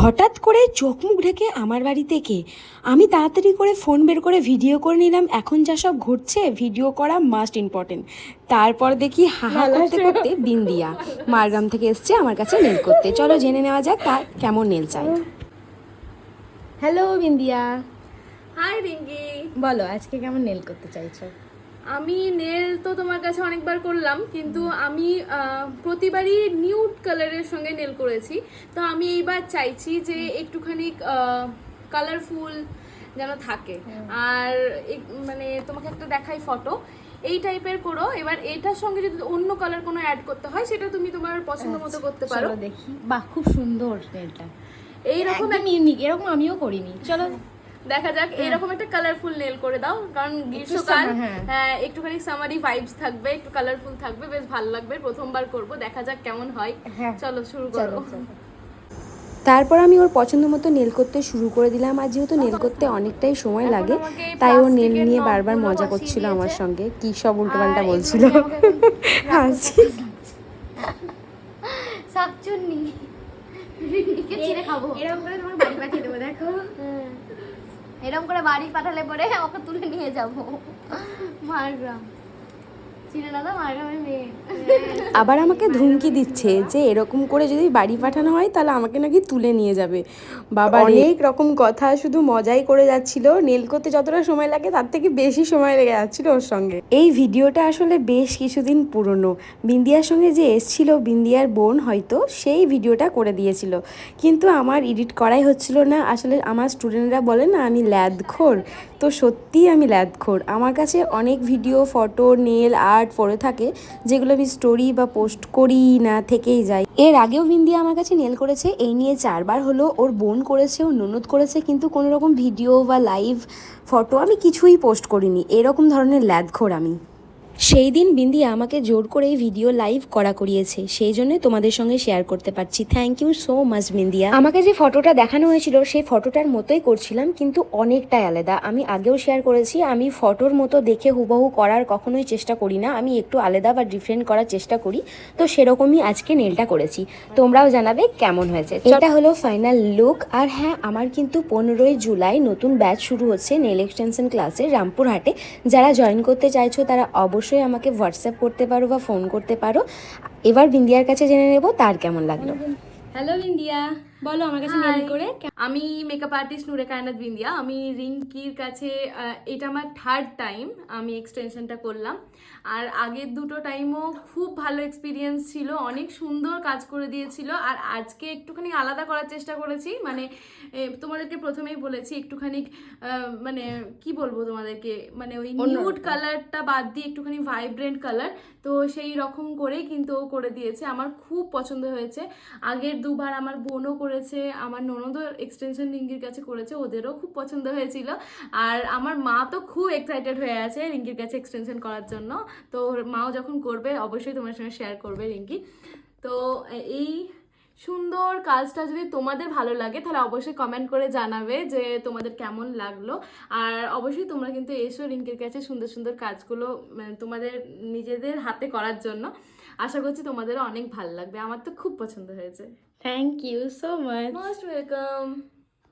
হঠাৎ করে চোখ মুখ ঢেকে আমার বাড়ি থেকে আমি তাড়াতাড়ি করে ফোন বের করে ভিডিও করে নিলাম এখন যা সব ঘটছে ভিডিও করা মাস্ট ইম্পর্টেন্ট তারপর দেখি হাহা করতে করতে বিন্দিয়া মারগ্রাম থেকে এসছে আমার কাছে নেল করতে। চলো জেনে নেওয়া যাক তার কেমন নেল চাই। হ্যালো বিন্দিয়া। হাই রিঙ্কি বলো আজকে কেমন নেল করতে চাইছো? আমি নেল তো তোমার কাছে অনেকবার করলাম কিন্তু আমি প্রতিবারই নিউড কালারের সঙ্গে নেল করেছি। তো আমি এইবার চাইছি যে একটুখানি কালারফুল যেন থাকে। আর মানে তোমাকে একটা দেখাই ফটো এই টাইপের করো। এবার এটার সঙ্গে যদি অন্য কালার কোনো অ্যাড করতে হয় সেটা তুমি তোমার পছন্দ মতো করতে পারো। দেখি। বাহ খুব সুন্দর নেলটা এইরকম ইউনিক এরকম আমিও করিনি। চলো দেখা যাক এরকম একটা কালারফুল নেল করে দাও কারণ গ্রীষ্মকাল হ্যাঁ। হ্যাঁ একটুখানি সামারি ভাইবস থাকবে একটু কালারফুল থাকবে বেশ ভালো লাগবে প্রথমবার করব দেখা যাক কেমন হয়। হ্যাঁ। চলো শুরু করো। তারপর আমি ওর পছন্দ মতো নেল করতে শুরু করে দিলাম আর যেহেতু নেল করতে অনেকটাই সময় লাগে তাই ও নেল নিয়ে বারবার মজা করছিল আমার সঙ্গে কি সব উল্টোপাল্টা বলছিল। শাকচুন্নি। রিন্নিকে ছিঁড়ে খাব। এরকম করে তোমার বাড়ি পাঠিয়ে দেবো দেখো। এরকম করে বাড়ি পাঠালে পরে ওকে তুলে নিয়ে যাব। মারগ্রাম। চিনে না তো মারগ্রামের মেয়ে। আবার আমাকে ধুমকি দিচ্ছে যে এরকম করে যদি বাড়ি পাঠানো হয় তাহলে আমাকে নাকি তুলে নিয়ে যাবে। বাবা অনেক রকম কথা শুধু মজাই করে যাচ্ছিল। নেল করতে যতটা সময় লাগে তার থেকে বেশি সময় লেগে যাচ্ছিল ওর সঙ্গে। এই ভিডিওটা আসলে বেশ কিছুদিন পুরনো। বিন্দিয়ার সঙ্গে যে এসছিল বিন্দিয়ার বোন হয়তো সেই ভিডিওটা করে দিয়েছিল। কিন্তু আমার এডিট করাই হচ্ছিল না। আসলে আমার স্টুডেন্টরা বলে না আমি ল্যাদখোর। তো সত্যিই আমি ল্যাদখোর। আমার কাছে অনেক ভিডিও ফটো নেল আর্ট পড়ে থাকে যেগুলো আমি স্টোরি বা পোস্ট করি না থেকেই যাই। এর আগেও বিন্দিয়া আমার কাছে নেল করেছে, এই নিয়ে চারবার হলো, ওর বোন করেছে, ওর ননদ করেছে, কিন্তু কোনো রকম ভিডিও বা লাইভ ফটো আমি কিছুই পোস্ট করিনি। এরকম ধরনের ল্যাদখোর আমি। সেই দিন বিন্দিয়া আমাকে জোর করে এই ভিডিও লাইভ করা করিয়েছে। সেই জন্য তোমাদের সঙ্গে শেয়ার করতে পারছি। Thank you so much Bindiya. আমাকে যে ফটোটা দেখানো হয়েছিল সেই ফটোটার মতোই করছিলাম কিন্তু অনেকটাই আলাদা। আমি আগেও শেয়ার করেছি আমি ফটোর মতো দেখে হুবহু করার কখনোই চেষ্টা করি না। আমি একটু আলাদা বা ডিফারেন্ট করার চেষ্টা করি। তো সেরকমই আজকে নেলটা করেছি। তোমরাও জানাবে কেমন হয়েছে। এটা হলো ফাইনাল লুক আর হ্যাঁ আমার কিন্তু পনেরোই জুলাই নতুন ব্যাচ শুরু হচ্ছে নেল এক্সটেনশন ক্লাসে রামপুরহাটে। যারা জয়েন করতে চাইছো তারা অবশ্যই আমাকে হোয়াটসঅ্যাপ করতে পারো বা ফোন করতে পারো। এবার বিন্দিয়ার কাছে জেনে নেব তার কেমন লাগল। হ্যালো বিন্দিয়া। বলো আমার কাছে করে আমি মেকআপ আর্টিস্ট নূরে কায়নাত বিন্দিয়া আমি রিঙ্কির কাছে এটা আমার থার্ড টাইম আমি এক্সটেনশনটা করলাম। আর আগের দুটো টাইমও খুব ভালো এক্সপিরিয়েন্স ছিল অনেক সুন্দর কাজ করে দিয়েছিল। আর আজকে একটুখানি আলাদা করার চেষ্টা করেছি মানে তোমাদেরকে প্রথমেই বলেছি একটুখানি মানে কি বলব তোমাদেরকে মানে ওই নিউড কালারটা বাদ দিয়ে একটুখানি ভাইব্রেন্ট কালার তো সেই রকম করেই কিন্তু ও করে দিয়েছে। আমার খুব পছন্দ হয়েছে। আগের দুবার আমার বোনও করেছে, আমার ননদও এক্সটেনশন রিঙ্কির কাছে করেছে, ওদেরও খুব পছন্দ হয়েছিল। আর আমার মা তো খুব এক্সাইটেড হয়ে আছে রিঙ্কির কাছে এক্সটেনশন করার জন্য। তো মাও যখন করবে, অবশ্যই তোমার সঙ্গে শেয়ার করবে রিঙ্কি। তো এই সুন্দর কাজটা যদি তোমাদের ভালো লাগে, তাহলে অবশ্যই কমেন্ট করে জানাবে যে তোমাদের কেমন লাগল। আর অবশ্যই তোমরা কিন্তু এসো রিঙ্কির কাছে সুন্দর সুন্দর কাজগুলো মানে তোমাদের নিজেদের হাতে করার জন্য। আশা করছি তোমাদেরও অনেক ভালো লাগবে। আমার তো খুব পছন্দ হয়েছে। Thank you so much most welcome